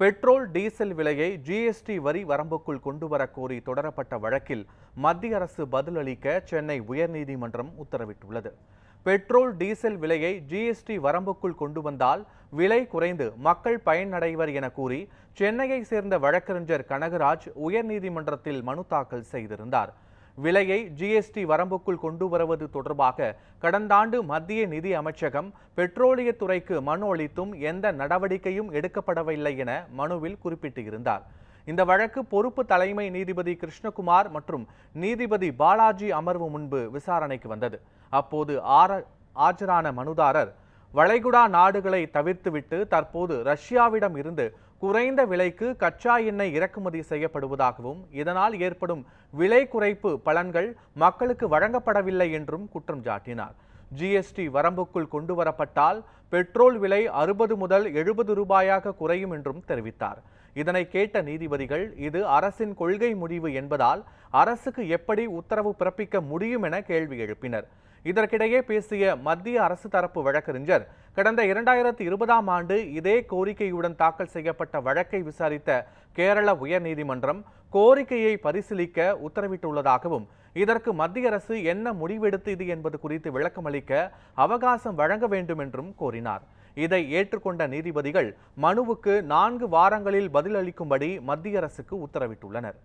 Petrol diesel விலையை GST வரி வரம்புக்குள் கொண்டுவர கோரி தொடரப்பட்ட வழக்கில் மத்திய அரசு பதிலளிக்க சென்னை உயர்நீதிமன்றம் உத்தரவிட்டுள்ளது. பெட்ரோல் டீசல் விலையை ஜிஎஸ்டி வரம்புக்குள் கொண்டு வந்தால் விலை குறைந்து மக்கள் பயனடைவர் என கூறி சென்னையை சேர்ந்த வழக்கறிஞர் கனகராஜ் உயர்நீதிமன்றத்தில் மனு தாக்கல் செய்திருந்தார். விலையை ஜிஎஸ்டி வரம்புக்குள் கொண்டு வருவது தொடர்பாக கடந்த ஆண்டு மத்திய நிதி அமைச்சகம் பெட்ரோலியத்துறைக்கு மனு அளித்தும் எந்த நடவடிக்கையும் எடுக்கப்படவில்லை என மனுவில் குறிப்பிட்டிருந்தார். இந்த வழக்கு பொறுப்பு தலைமை நீதிபதி கிருஷ்ணகுமார் மற்றும் நீதிபதி பாலாஜி அமர்வு முன்பு விசாரணைக்கு வந்தது. அப்போது ஆர ஆஜரான மனுதாரர் வளைகுடா நாடுகளை தவிர்த்துவிட்டு தற்போது ரஷ்யாவிடம் இருந்து குறைந்த விலைக்கு கச்சா எண்ணெய் இறக்குமதி செய்யப்படுவதாகவும் இதனால் ஏற்படும் விலை குறைப்பு பலன்கள் மக்களுக்கு வழங்கப்படவில்லை என்றும் குற்றம் சாட்டினார். ஜிஎஸ்டி வரம்புக்குள் கொண்டு வரப்பட்டால் பெட்ரோல் விலை அறுபது முதல் எழுபது ரூபாயாக குறையும் என்றும் தெரிவித்தார். இதனை கேட்ட நீதிபதிகள் இது அரசின் கொள்கை முடிவு என்பதால் அரசுக்கு எப்படி உத்தரவு பிறப்பிக்க முடியும் என கேள்வி எழுப்பினர். இதற்கிடையே பேசிய மத்திய அரசு தரப்பு வழக்கறிஞர் கடந்த இரண்டாயிரத்தி இருபதாம் ஆண்டு இதே கோரிக்கையுடன் தாக்கல் செய்யப்பட்ட வழக்கை விசாரித்த கேரள உயர்நீதிமன்றம் கோரிக்கையை பரிசீலிக்க உத்தரவிட்டுள்ளதாகவும் இதற்கு மத்திய அரசு என்ன முடிவெடுத்தது என்பது குறித்து விளக்கமளிக்க அவகாசம் வழங்க வேண்டும் என்றும் கோரினார். இதை ஏற்றுக்கொண்ட நீதிபதிகள் மனுவுக்கு நான்கு வாரங்களில் பதிலளிக்கும்படி மத்திய அரசுக்கு உத்தரவிட்டுள்ளனர்.